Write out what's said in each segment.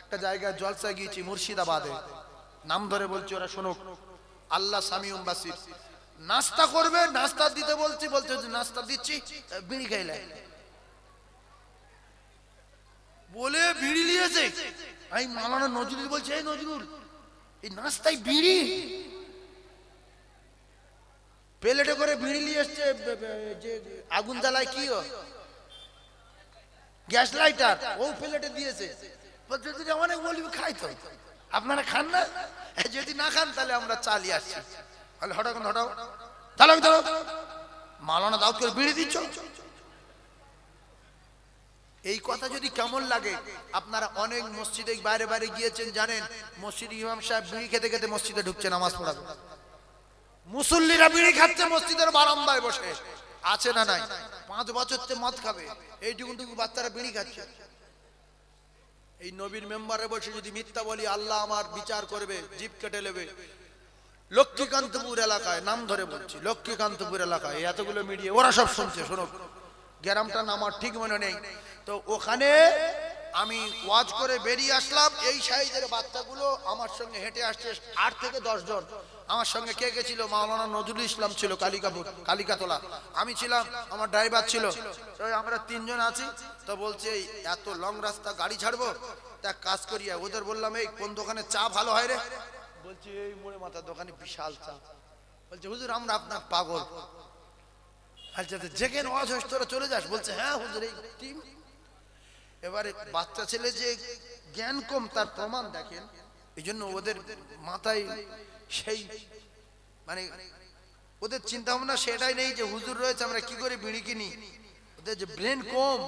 একটা জায়গায় জলসায় গিয়েছি, মুর্শিদাবাদে। নাম ধরে বলছি ওরা শোনুক। আল্লাহ সামিউম বাসির। নাস্তা করবে, নাস্তা দিতে বলছি, বলছে নাস্তা দিচ্ছি বিড়ি খাইলে। বলে বিড়ি নিয়েছে। আমি মালানা নজরুল বলছে, এই নজরুল, এই নাস্তায় বিড়ি? প্লেটে করে বিড়ি নিয়ে এসছে যে আগুন জ্বালায় কি গ্যাস লাইটার, ও প্লেটে দিয়েছে। অনেক বলবি খাই তো আপনারা খান না? যদি না খান, তাহলে আমরা আসছি। তাহলে হঠাৎ হঠাৎ চালাক মালানা দাউদ করে বিড়ি দিচ্ছ? এই কথা যদি কেমন লাগে, আপনারা অনেক মসজিদে বাইরে বাইরে গিয়েছেন, জানেন, মসজিদ ইমাম সাহেব বিড়ি খেতে খেতে মসজিদে ঢুকছে, নামাজ পড়াবে। মুসল্লিরা বিড়ি খাচ্ছে, মসজিদের বারান্দায় বসে। আছে না নাই? পাঁচ বছর মদ খাবে এইটুকু টুকু বাচ্চারা বিড়ি খাচ্ছে। এই নবীর মেম্বারে বসে যদি মিথ্যা বলি, আল্লাহ আমার বিচার করবে জিপ কেটে নেবে। লক্ষ্মীকান্তপুর এলাকায়, নাম ধরে বলছি, লক্ষ্মীকান্তপুর এলাকায় এতগুলো মিডিয়া ওরা সব শুনছে শোনো গ্রামটা নাম আমার ঠিক মনে নেই। তো ওখানে আমি ওয়াজ করে বেরিয়ে আসলাম। এই সাইজের বাচ্চাগুলো আমার সঙ্গে হেঁটে আসছে আট থেকে দশ জন। আমার সঙ্গে কে কে ছিল? মাওলানা নজরুল ইসলাম ছিল, কালিকাপুর, কালিকাতলা। আমি ছিলাম, আমার ড্রাইভার ছিল। আমরা তিনজন আছি। তো বলছে, এই এত লং রাস্তা, গাড়ি ছাড়বো? তা কাজ করিয়া ওদের বললাম, এই কোন দোকানে চা ভালো হয় রে? বলছি, এই মোড়ে মাথার দোকানে বিশাল চা। বলছে, হুজুর, আমরা আপনার পাগল। আচ্ছা যেখানে হস তোরা চলে যাস। বলছে হ্যাঁ হুজুর, এই টিম এবারে বাচ্চা ছেলে যে জ্ঞান কম, তার প্রমাণ দেখেন। এই জন্য ওদের মাথায় সেই মানে ওদের চিন্তা ভাবনা সেটাই নেই যে হুজুর রয়েছে, আমরা কি করে বিড়ি কিনি? ওদের যে ব্রেন কম,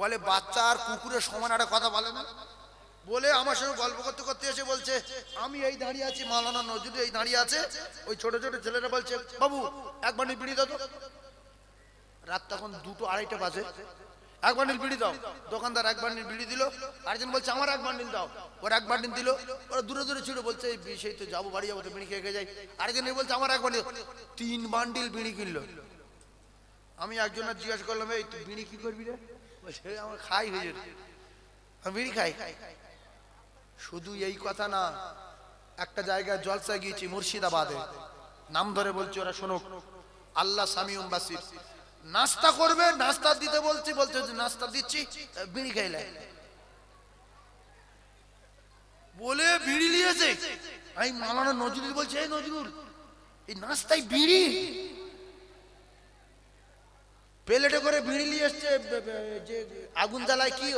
বলে বাচ্চা আর কুকুরের সমান একটা কথা বলে না। বলে আমার সঙ্গে গল্প করতে করতে এসে বলছে, আমি এই দাঁড়িয়ে আছি মালানা নজরুল এই দাঁড়িয়ে আছে। ওই ছোট ছোট ছেলেরা বলছে, বাবু, এক বান্ডিল বিড়ি দাও রাত তখন দুটো আড়াইটা বাজে। এক বান্ডিল বিড়ি দাও। দোকানদার এক বান্ডিল বিড়ি দিল। আরেকজন বলছে, আমার এক বান্ডিল দাও। ওর এক বান্ডিল দিল। ওরা দূরে দূরে ছিল বলছে সেই তো যাব, বাড়ি যাব, তো বিড়ি খেয়ে খেয়ে যাই। আরেকজন বলছে, আমার এক বান্ডিল তিন বান্ডিল বিড়ি কিনলো। আমি একজনের জিজ্ঞাসা করলাম, এই, তুই বিড়ি কি করবি রে? বলছে আমার খাই হুজুর আমি বিড়ি খাই? শুধু এই কথা না, একটা জায়গায় জলসায় গিয়েছি, মুর্শিদাবাদে। নাম ধরে বলছি ওরা শোনুক আল্লাহ সামিউম বাসির। নাস্তা করবে, নাস্তা দিতে বলছি, বলছে নাস্তা দিচ্ছি, বিড়ি খাইলে। বলে বিড়ি নিয়েছে। আমি মালানা নজরুল বলছে, এই নজরুল, এই নাস্তায় বিড়ি? প্লেটে করে বিড়ি নিয়ে এসছে যে আগুন জ্বালায় কি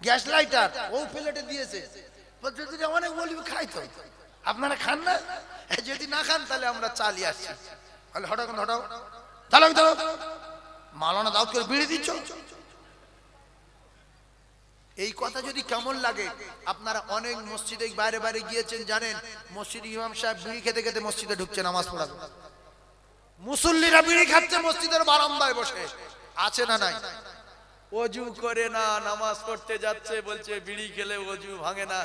গ্যাস লাইটার, ও প্লেটে দিয়েছে। অনেক বলবি খাই তো আপনারা খান না? যদি না খান, তাহলে আমরা চালিয়ে আসছি। তাহলে হঠাৎ হঠাও চালাক দাও মালানা দাউদ করে বিড়ে দিচ্ছ? এই কথা যদি কেমন লাগে, আপনারা অনেক মসজিদে বাইরে বাইরে গিয়েছেন, জানেন, মসজিদ ইমাম সাহেব বিড়ি খেতে খেতে মসজিদে ঢুকছে, নামাজ পড়াবে মুসল্লিরা বিড়ি খাচ্ছে মসজিদের বারান্দায় বসে। আছে না নাই? অজু করে না, নামাজ পড়তে যাচ্ছে, বলছে বিড়ি খেলে অজু ভাঙে না।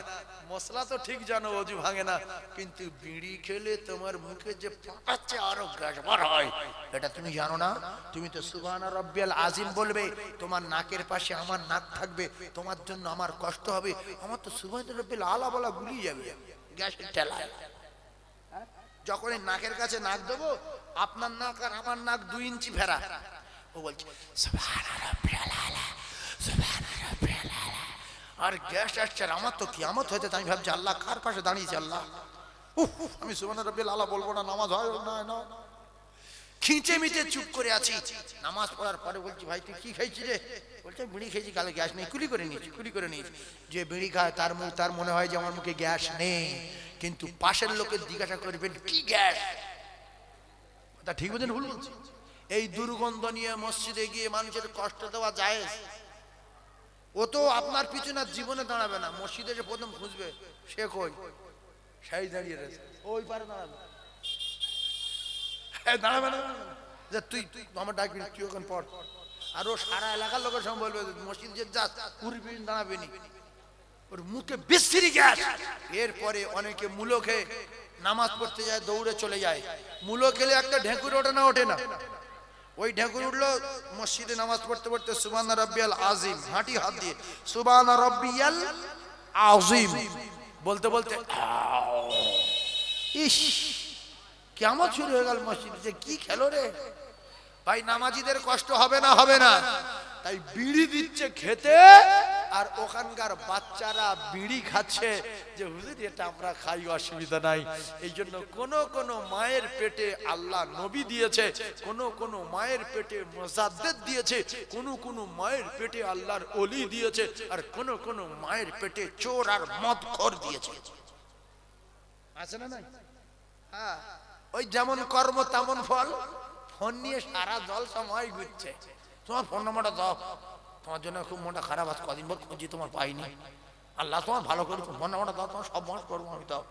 মশলা তো ঠিক জানো অজু ভাঙে না। কিন্তু বিড়ি খেলে তোমার মুখে যে পাকাচ্ছে আরও গ্যাসবার হয়, এটা তুমি জানো না? তুমি তো সুবহান রব্বিয়াল আজিম বলবে, তোমার নাকের পাশে আমার নাক থাকবে, তোমার জন্য আমার কষ্ট হবে। আমার তো সুবহান রব্বিয়াল আলা বলা গুলিয়ে যাবে, গ্যাসের ঠেলায়। যখন নাকের কাছে নাক দেবো, আপনার নাক আর আমার নাক দুই ইঞ্চি ফেরা ও বলছে। আর গ্যাস আসছে আমার তো কিয়ামত হয়েছে আমি ভাবছি, আল্লাহ কার পাশে দাঁড়িয়েছে আল্লাহ? আমি সুবহান রাব্বিয়াল আলা বলব না, নামাজ হয় না না খিঁচে মিচে চুপ করে আছি। নামাজ পড়ার পরে বলছি, ভাই, তুই কি খাইছি রে? বলছে বিড়ি খেয়েছি কালে গ্যাস নেই, কুলি করে নিয়েছি, কুলি করে নিয়েছি। যে বিড়ি খায়, তার মুখ, তার মনে হয় যে আমার মুখে গ্যাস নেই। কিন্তু পাশের লোকের জিজ্ঞাসা করবেন, কি গ্যাস? তা ঠিক বলছেন ভুল বলছি। এই দুর্গন্ধ নিয়ে মসজিদে গিয়ে মানুষের কষ্ট দেওয়া যায় ও তো আপনার পিছনে জীবনে দাঁড়াবে না। মসজিদে যে প্রথম খুঁজবে সে কই? সেই দাঁড়িয়ে রয়েছে। ওই পারে দাঁড়াবে। হ্যাঁ, আর ও সারা এলাকার লোকের সঙ্গে বলবে ওর মুখে এরপরে অনেকে নামাজ পড়তে যায় দৌড়ে চলে যায়। মূলো খেলে একটা ঢেকুর ওঠে না ওঠে না। ওই ঢেকুর উঠল, মসজিদে নামাজ পড়তে পড়তে সুবান রব্বিয়াল আজিম হাঁটি হাত দিয়ে সুবান রব্বিয়াল আজিম বলতে বলতে। ইস, কেমন শুরু হয়ে গেল মসজিদে কি খেলো রে ভাই, নামাজিদের কষ্ট হবে না হবে না তাই বিড়ি দিচ্ছে খেতে আর ওখানকার বাচ্চারা বিড়ি খাচ্ছে যে, হুজুর, এটা আমরা খাই, অসুবিধা নাই। এই জন্য কোন কোন মায়ের পেটে আল্লাহ নবী দিয়েছে, কোন কোন মায়ের পেটে মোজাদ্দেদ দিয়েছে, কোন কোন মায়ের পেটে আল্লাহর অলি দিয়েছে, আর কোন কোন মায়ের পেটে চোর আর মদ খর দিয়েছে। আছে না নাই? হ্যাঁ ওই যেমন কর্ম, তেমন ফল। ফোন নিয়ে সারা জল সময় ঘুরছে। তোমার ফোন নাম্বারটা দাও। তোমার জন্য খুব মনটা খারাপ আছে, কদিন পর খুঁজি তোমার পাইনি। আল্লাহ তোমার ভালো করে মনে মনে দাও, তোমার সব মনে করব আমি দাও